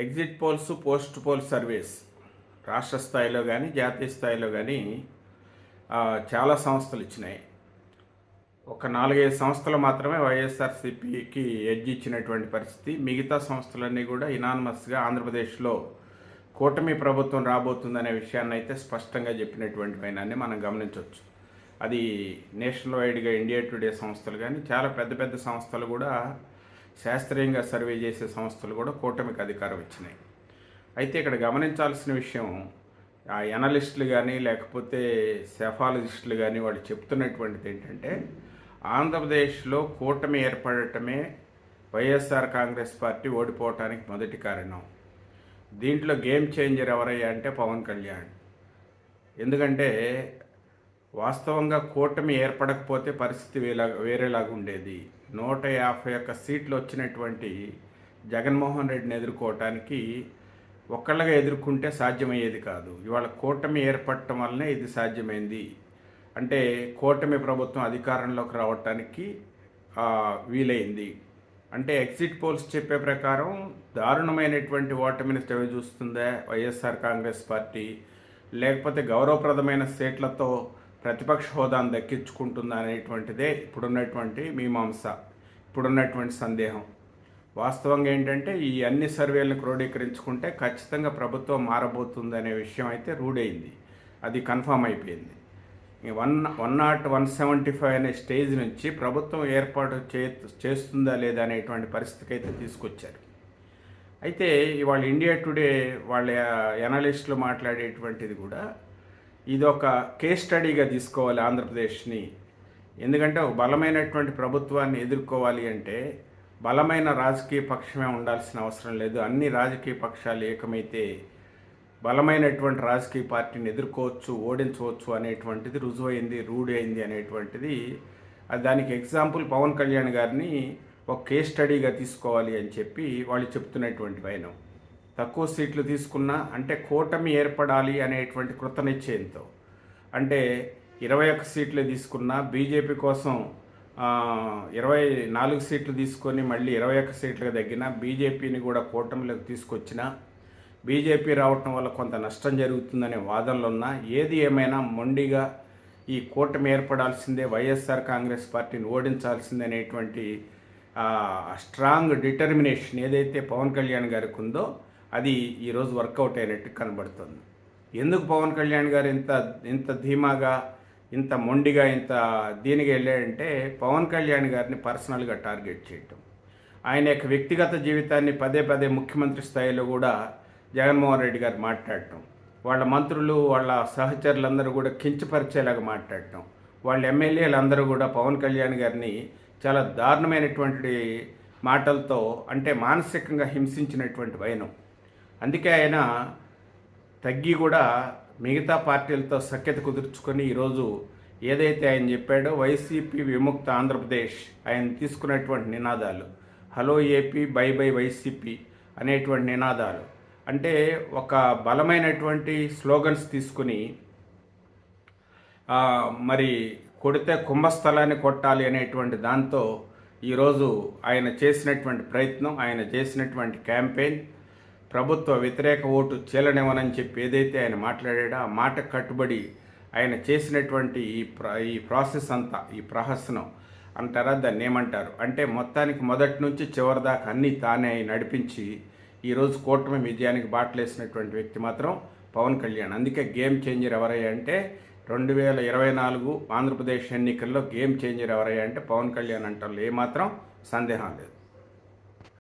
Exit polls post poll service. రాష్ట్ర స్థాయిలో కానీ జాతీయ స్థాయిలో కానీ చాలా సంస్థలు ఇచ్చినాయి. ఒక నాలుగైదు సంస్థలు మాత్రమే వైఎస్ఆర్సీపీకి ఎడ్జ్ ఇచ్చినటువంటి పరిస్థితి. మిగతా సంస్థలన్నీ కూడా ఇనానమస్గా ఆంధ్రప్రదేశ్లో కూటమి ప్రభుత్వం రాబోతుందనే విషయాన్ని అయితే స్పష్టంగా చెప్పినటువంటి పైన మనం గమనించవచ్చు. అది నేషనల్ వైడ్గా ఇండియా టుడే సంస్థలు కానీ చాలా పెద్ద పెద్ద సంస్థలు కూడా శాస్త్రీయంగా సర్వే చేసే సంస్థలు కూడా కూటమికి అధికారం ఇచ్చినాయి. అయితే ఇక్కడ గమనించాల్సిన విషయం ఆ ఎనలిస్టులు కానీ లేకపోతే సెఫాలజిస్టులు కానీ వాళ్ళు చెప్తున్నటువంటిది ఏంటంటే ఆంధ్రప్రదేశ్లో కూటమి ఏర్పడటమే వైఎస్ఆర్ కాంగ్రెస్ పార్టీ ఓడిపోవటానికి మొదటి కారణం. దీంట్లో గేమ్ చేంజర్ ఎవరయ్యా అంటే పవన్ కళ్యాణ్. ఎందుకంటే వాస్తవంగా కూటమి ఏర్పడకపోతే పరిస్థితి వేలా వేరేలాగా ఉండేది నూట యాభై ఒక్క సీట్లు వచ్చినటువంటి జగన్మోహన్ రెడ్డిని ఎదుర్కోవటానికి ఒక్కళ్ళగా ఎదుర్కొంటే సాధ్యమయ్యేది కాదు. ఇవాళ కూటమి ఏర్పడటం వల్లనే ఇది సాధ్యమైంది. అంటే కూటమి ప్రభుత్వం అధికారంలోకి రావటానికి వీలైంది. అంటే ఎగ్జిట్ పోల్స్ చెప్పే ప్రకారం దారుణమైనటువంటి ఓటమిని చవి చూస్తుందా? YSR Congress party. లేకపోతే గౌరవప్రదమైన సీట్లతో ప్రతిపక్ష హోదాను దక్కించుకుంటుందా అనేటువంటిదే ఇప్పుడున్నటువంటి మీమాంస ఇప్పుడున్నటువంటి సందేహం. వాస్తవంగా ఏంటంటే ఈ అన్ని సర్వేలను క్రోడీకరించుకుంటే ఖచ్చితంగా ప్రభుత్వం మారబోతుంది అనే విషయం అయితే రూడైంది అది కన్ఫామ్ అయిపోయింది. One one not one seventy five అనే స్టేజ్ నుంచి ప్రభుత్వం ఏర్పాటు చే చేస్తుందా లేదా అనేటువంటి పరిస్థితికి అయితే తీసుకొచ్చారు. అయితే ఇవాళ ఇండియా టుడే వాళ్ళ ఎనలిస్టులు మాట్లాడేటువంటిది కూడా ఇది ఒక కేస్ స్టడీగా తీసుకోవాలి ఆంధ్రప్రదేశ్ని. ఎందుకంటే ఒక బలమైనటువంటి ప్రభుత్వాన్ని ఎదుర్కోవాలి అంటే బలమైన రాజకీయ పక్షమే ఉండాల్సిన అవసరం లేదు. అన్ని రాజకీయ పక్షాలు ఏకమైతే బలమైనటువంటి రాజకీయ పార్టీని ఎదుర్కోవచ్చు ఓడించవచ్చు అనేటువంటిది రుజువైంది రూఢైంది అనేటువంటిది అది దానికి ఎగ్జాంపుల్ పవన్ కళ్యాణ్ గారిని ఒక కేస్ స్టడీగా తీసుకోవాలి అని చెప్పి వాళ్ళు చెప్తున్నటువంటి పైన తక్కువ సీట్లు తీసుకున్నా అంటే కూటమి ఏర్పడాలి అనేటువంటి కృతనిశ్చయంతో అంటే ఇరవై ఒక్క సీట్లు తీసుకున్నా బీజేపీ కోసం ఇరవై నాలుగు సీట్లు తీసుకొని మళ్ళీ ఇరవై ఒక్క సీట్లకు తగ్గిన బీజేపీని కూడా కూటమిలోకి తీసుకొచ్చిన బీజేపీ రావటం వల్ల కొంత నష్టం జరుగుతుందనే వాదనలు ఉన్నా ఏది ఏమైనా మొండిగా ఈ కూటమి ఏర్పడాల్సిందే వైఎస్ఆర్ కాంగ్రెస్ పార్టీని ఓడించాల్సిందే అనేటువంటి స్ట్రాంగ్ డిటర్మినేషన్ ఏదైతే పవన్ కళ్యాణ్ గారికి ఉందో అది ఈరోజు వర్కౌట్ అయినట్టు కనబడుతుంది. ఎందుకు పవన్ కళ్యాణ్ గారు ఇంత ఇంత ధీమాగా ఇంత మొండిగా ఇంత దీనిగా వెళ్ళాడంటే పవన్ కళ్యాణ్ గారిని పర్సనల్గా టార్గెట్ చేయటం. ఆయన యొక్క వ్యక్తిగత జీవితాన్ని పదే పదే ముఖ్యమంత్రి స్థాయిలో కూడా జగన్మోహన్ రెడ్డి గారు మాట్లాడటం. వాళ్ళ మంత్రులు వాళ్ళ సహచరులందరూ కూడా కించపరిచేలాగా మాట్లాడటం. వాళ్ళ ఎమ్మెల్యేలందరూ కూడా పవన్ కళ్యాణ్ గారిని చాలా దారుణమైనటువంటి మాటలతో అంటే మానసికంగా హింసించినటువంటి వైనం. అందుకే ఆయన తగ్గి కూడా మిగతా పార్టీలతో సఖ్యత కుదుర్చుకొని ఈరోజు ఏదైతే ఆయన చెప్పాడో వైసీపీ విముక్త ఆంధ్రప్రదేశ్ ఆయన తీసుకున్నటువంటి నినాదాలు. Hello AP bye bye YCP అనేటువంటి నినాదాలు. అంటే ఒక బలమైనటువంటి స్లోగన్స్ తీసుకుని మరి కొడితే కుంభస్థలాన్ని కొట్టాలి అనేటువంటి దాంతో ఈరోజు ఆయన చేసినటువంటి ప్రయత్నం ఆయన చేసినటువంటి క్యాంపెయిన్ ప్రభుత్వ వ్యతిరేక ఓటు చీలనివ్వనని చెప్పి ఏదైతే ఆయన మాట్లాడాడో ఆ మాట కట్టుబడి ఆయన చేసినటువంటి ఈ ప్ర ఈ ప్రాసెస్ అంతా ఈ ప్రహసనం అంటారా? దాన్ని ఏమంటారు? అంటే మొత్తానికి మొదటి నుంచి చివరి దాకా అన్నీ తానే నడిపించి ఈరోజు కూటమి విజయానికి బాటలేసినటువంటి వ్యక్తి మాత్రం పవన్ కళ్యాణ్. అందుకే గేమ్ చేంజర్ ఎవరయ్యా అంటే రెండు వేల ఇరవై నాలుగు ఆంధ్రప్రదేశ్ ఎన్నికల్లో గేమ్ చేంజర్ ఎవరయ్యా అంటే పవన్ కళ్యాణ్ అంటారు. ఏమాత్రం సందేహం లేదు.